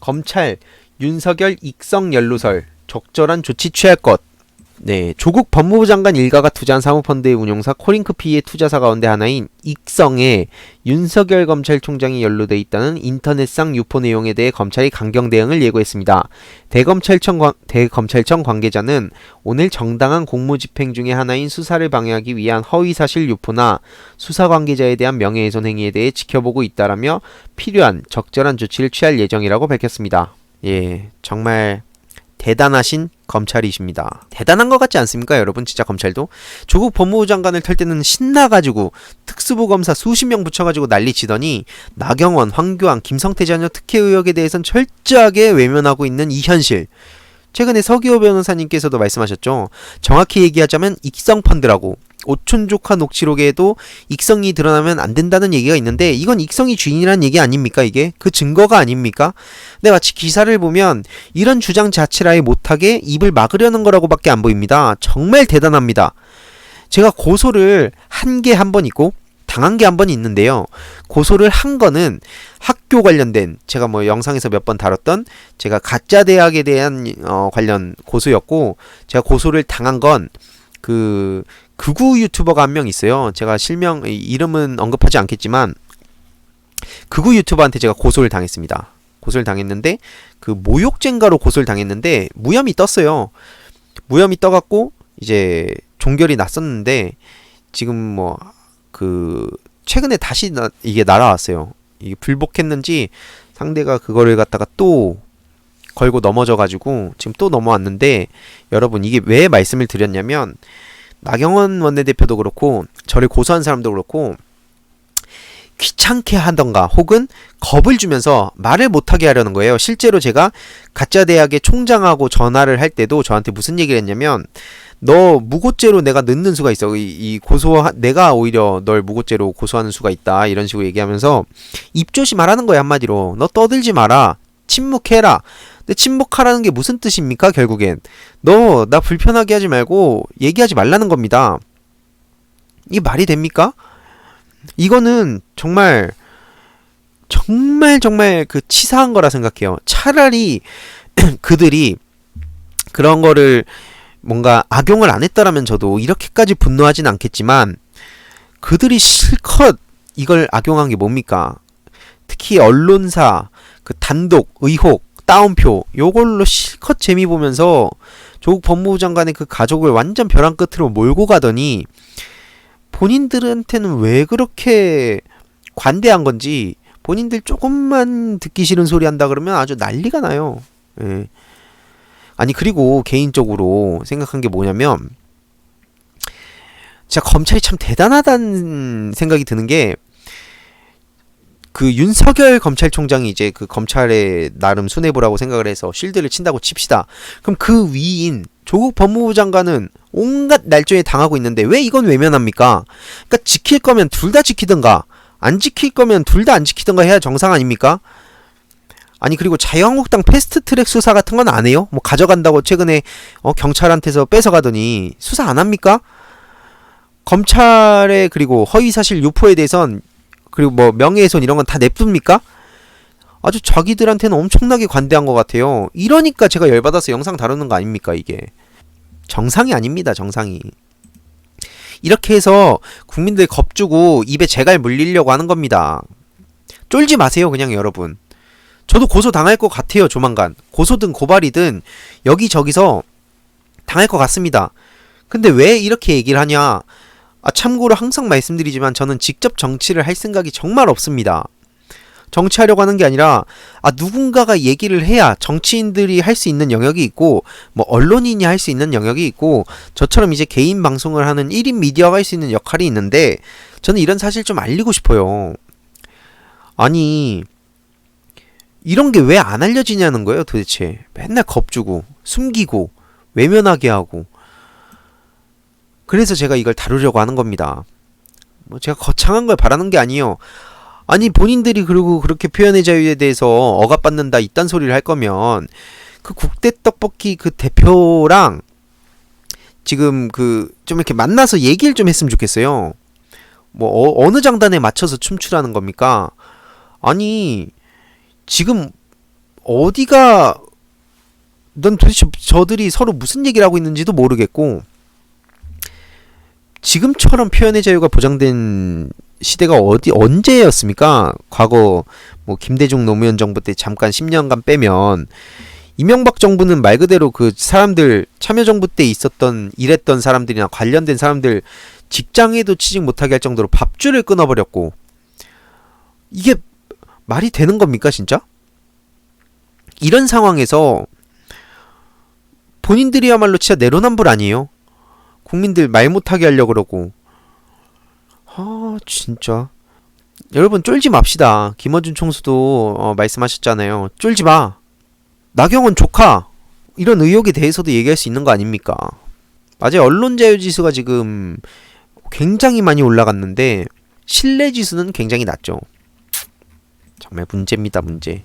검찰 윤석열 익성 연루설 적절한 조치 취할 것. 네, 조국 법무부 장관 일가가 투자한 사모펀드의 운용사 코링크피의 투자사 가운데 하나인 익성에 윤석열 검찰총장이 연루돼 있다는 인터넷상 유포 내용에 대해 검찰이 강경 대응을 예고했습니다. 대검찰청, 관, 대검찰청 관계자는 오늘 정당한 공무집행 중의 하나인 수사를 방해하기 위한 허위사실 유포나 수사 관계자에 대한 명예훼손 행위에 대해 지켜보고 있다라며 필요한 적절한 조치를 취할 예정이라고 밝혔습니다. 예, 정말 대단하신 검찰이십니다. 대단한 것 같지 않습니까, 여러분? 진짜 검찰도 조국 법무부 장관을 털 때는 신나가지고 특수부 검사 수십 명 붙여가지고 난리치더니 나경원, 황교안, 김성태 자녀 특혜 의혹에 대해선 철저하게 외면하고 있는 이 현실. 최근에 서기호 변호사님께서도 말씀하셨죠. 정확히 얘기하자면 익성 펀드라고 오촌 조카 녹취록에도 익성이 드러나면 안 된다는 얘기가 있는데 이건 익성이 주인이란 얘기 아닙니까 이게 그 증거가 아닙니까? 근데 마치 기사를 보면 이런 주장 아예 못하게 입을 막으려는 거라고밖에 안 보입니다. 정말 대단합니다. 제가 고소를 한 게 한 번 있고 당한 게 한 번 있는데요. 고소를 한 거는 학교 관련된 제가 뭐 영상에서 몇 번 다뤘던 제가 가짜 대학에 대한 어 관련 고소였고 제가 고소를 당한 건 그 극우 유튜버가 한 명 있어요. 제가 실명 이름은 언급하지 않겠지만 극우 유튜버한테 제가 고소를 당했습니다. 고소를 당했는데 그 모욕죄인가로 고소를 당했는데 무혐의 떴어요. 무혐의 떠갖고 이제 종결이 났었는데 지금 뭐 그 최근에 다시 나, 이게 날아왔어요. 이게 불복했는지 상대가 그거를 갖다가 또 걸고 넘어져 가지고 지금 또 넘어왔는데 여러분 이게 왜 말씀을 드렸냐면 나경원 원내대표도 그렇고 저를 고소한 사람도 그렇고 귀찮게 하던가 혹은 겁을 주면서 말을 못하게 하려는 거예요. 실제로 제가 가짜 대학의 총장하고 전화를 할 때도 저한테 무슨 얘기를 했냐면 너 무고죄로 내가 넣는 수가 있어. 이, 이 고소 내가 오히려 널 무고죄로 고소하는 수가 있다. 이런 식으로 얘기하면서 입조심 하라는 거야 한마디로. 너 떠들지 마라. 침묵해라. 근데 침묵하라는 게 무슨 뜻입니까 결국엔 너 나 불편하게 하지 말고 얘기하지 말라는 겁니다. 이게 말이 됩니까? 이거는 정말 정말 정말 그 치사한 거라 생각해요. 차라리 그들이 그런 거를 뭔가 악용을 안 했다라면 저도 이렇게까지 분노하진 않겠지만 그들이 실컷 이걸 악용한 게 뭡니까? 특히 언론사 그 단독 의혹 따옴표 요걸로 실컷 재미 보면서 조국 법무부 장관의 그 가족을 완전 벼랑 끝으로 몰고 가더니 본인들한테는 왜 그렇게 관대한 건지 본인들 조금만 듣기 싫은 소리 한다 그러면 아주 난리가 나요. 예. 아니 그리고 개인적으로 생각한 게 뭐냐면 진짜 검찰이 참 대단하다는 생각이 드는 게 그 윤석열 검찰총장이 이제 그 검찰의 나름 수뇌부라고 생각을 해서 실드를 친다고 칩시다. 그럼 그 위인 조국 법무부 장관은 온갖 날조에 당하고 있는데 왜 이건 외면합니까? 그러니까 지킬 거면 둘 다 지키든가 안 지킬 거면 둘 다 안 지키든가 해야 정상 아닙니까? 아니 그리고 자유한국당 패스트트랙 수사 같은 건 안 해요? 뭐 가져간다고 최근에 어, 경찰한테서 뺏어가더니 수사 안 합니까? 검찰의 그리고 허위사실 유포에 대해선 그리고 뭐 명예훼손 이런 건 다 냅둡니까? 아주 자기들한테는 엄청나게 관대한 것 같아요. 이러니까 제가 열받아서 영상 다루는 거 아닙니까 이게? 정상이 아닙니다 정상이. 이렇게 해서 국민들 겁주고 입에 재갈 물리려고 하는 겁니다. 쫄지 마세요 그냥 여러분. 저도 고소 당할 것 같아요 조만간. 고소든 고발이든 여기저기서 당할 것 같습니다. 근데 왜 이렇게 얘기를 하냐? 아, 참고로 항상 말씀드리지만 저는 직접 정치를 할 생각이 정말 없습니다. 정치하려고 하는 게 아니라 아 누군가가 얘기를 해야 정치인들이 할 수 있는 영역이 있고 뭐 언론인이 할 수 있는 영역이 있고 저처럼 이제 개인 방송을 하는 1인 미디어가 할 수 있는 역할이 있는데 저는 이런 사실 좀 알리고 싶어요. 아니 이런 게 왜 안 알려지냐는 거예요 도대체 맨날 겁주고 숨기고 외면하게 하고 그래서 제가 이걸 다루려고 하는 겁니다. 뭐 제가 거창한 걸 바라는 게 아니에요. 아니 본인들이 그리고 그렇게 표현의 자유에 대해서 억압받는다 이딴 소리를 할 거면 그 국대 떡볶이 그 대표랑 지금 그 좀 이렇게 만나서 얘기를 좀 했으면 좋겠어요. 뭐 어, 느 장단에 맞춰서 춤추라는 겁니까? 아니 지금 어디가 넌 도대체 저들이 서로 무슨 얘기를 하고 있는지도 모르겠고 지금처럼 표현의 자유가 보장된 시대가 어디 언제였습니까? 과거 뭐 김대중 노무현 정부 때 잠깐 10년간 빼면 이명박 정부는 말 그대로 그 사람들 참여정부 때 있었던 일했던 사람들이나 관련된 사람들 직장에도 취직 못하게 할 정도로 밥줄을 끊어버렸고 이게 말이 되는 겁니까 진짜? 이런 상황에서 본인들이야말로 진짜 내로남불 아니에요? 국민들 말 못하게 하려고 그러고. 아 진짜. 여러분 쫄지 맙시다. 김어준 총수도 어, 말씀하셨잖아요. 쫄지 마. 나경원 조카. 이런 의혹에 대해서도 얘기할 수 있는 거 아닙니까? 맞아요. 언론 자유 지수가 지금 굉장히 많이 올라갔는데 신뢰 지수는 굉장히 낮죠. 정말 문제입니다 문제